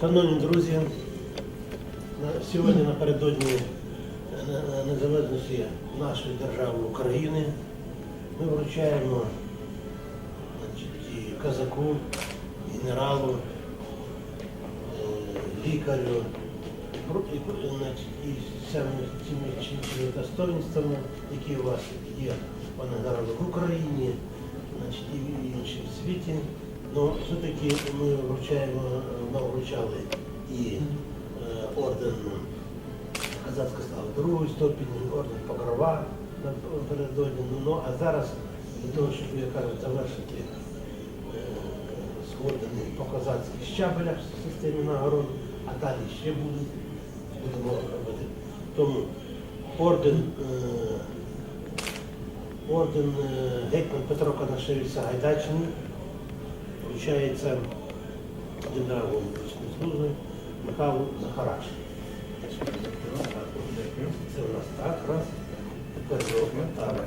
Шановні друзі, сьогодні напередодні е, незалежності нашої держави України ми вручаємо казаку, генералу, е, лікарю про- і, цими достоинствами, які у вас є, пане генералу, в Україні, значить, і в іншому світі. Ну, все-таки ми вручаємо, ми вручали і е, орден Казацька слава другої ступені, орден Покрова напередодні. Ну, а зараз для того, щоб, як кажуть, завершити е, сходини по козацьких щабелях в системі нагород, а далі ще будуть, будемо робити. Тому орден, е, орден е, гетьман Петро Конашевич Сагайдачний вручається генералу служби Михайлу Захараш. Це у нас так, раз. Тепер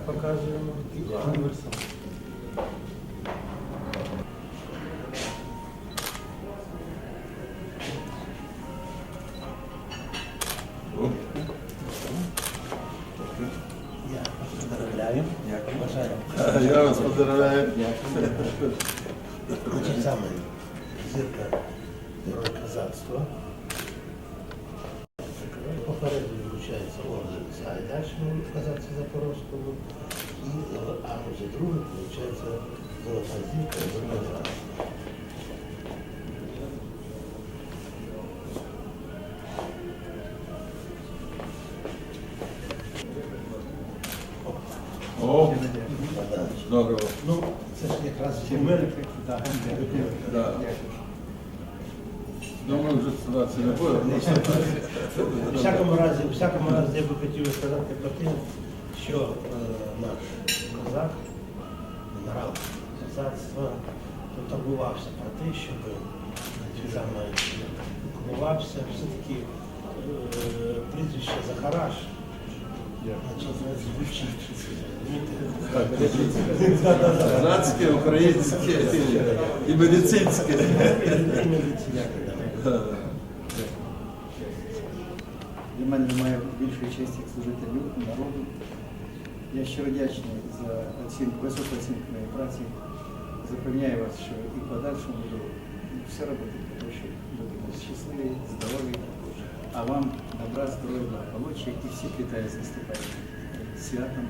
показуємо. Два. Я поздравляю. Бажаю. Я вас поздравляю. Значить, саме зірка герой козацтва. Попереду вручається орден Сагайдачного в казацтві Запорозькому. І, а вже другий вручається золота зірка О, здорово. Ну, це ж якраз у мене. Да. Думаю, вже ситуація не буде. У всякому разі, у всякому разі, я би хотів сказати про те, що е, наш козак, генерал козацтва, турбувався про те, щоб саме піклувався все-таки е, прізвище Захараш. Казацьке, українське і медицинське. Для мене немає більшої честі, служити люду, народу. Я щиро вдячний за оцінку, високу оцінку моєї праці. Запевняю вас, що і подальшому буду все робити того, щоб бути щасливі, здорові. А вам добра, здоров'я, благополуччя і всіх вітаю з наступаючим святом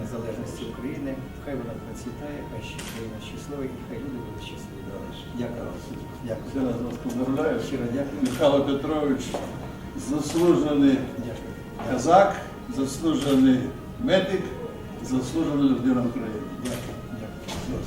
незалежності України. Хай вона процвітає, хай ще Україна щаслива і хай люди будуть щасливі. Дякую вам. Дякую. Ще вас поздравляю. Щиро дякую. Михайло Петрович, заслужений дякую. казак, заслужений медик, заслужений людина України. Дякую. Дякую.